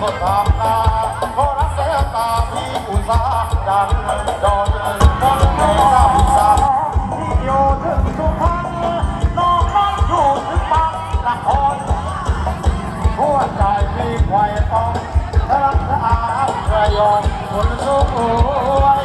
คนทางนาเพราะรักแสนตาพี่อุตสาห์ดังดอนคนไม่ทราบสาที่โยถึงสุพรรณน้องน้องอยู่ถึงบางละครหัวใจมีไขว่ต้องทะลักทะอาระยองคนสูงรวย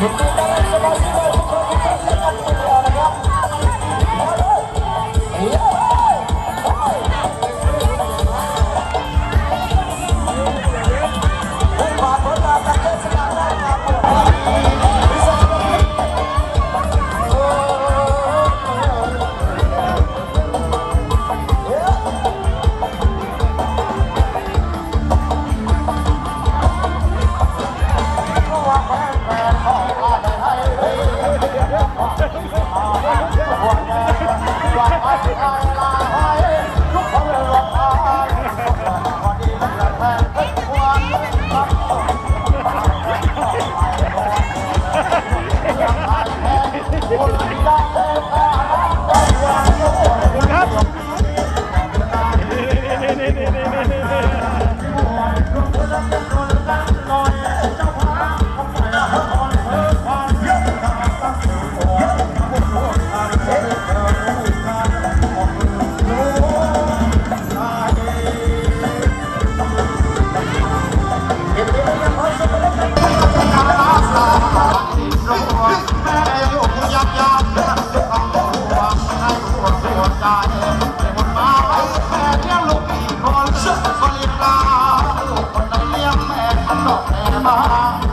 Vamos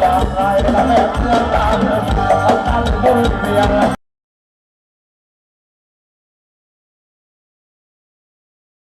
อย่างไรแต่เมื่อตาเมื่อตาตั้งบนเรียง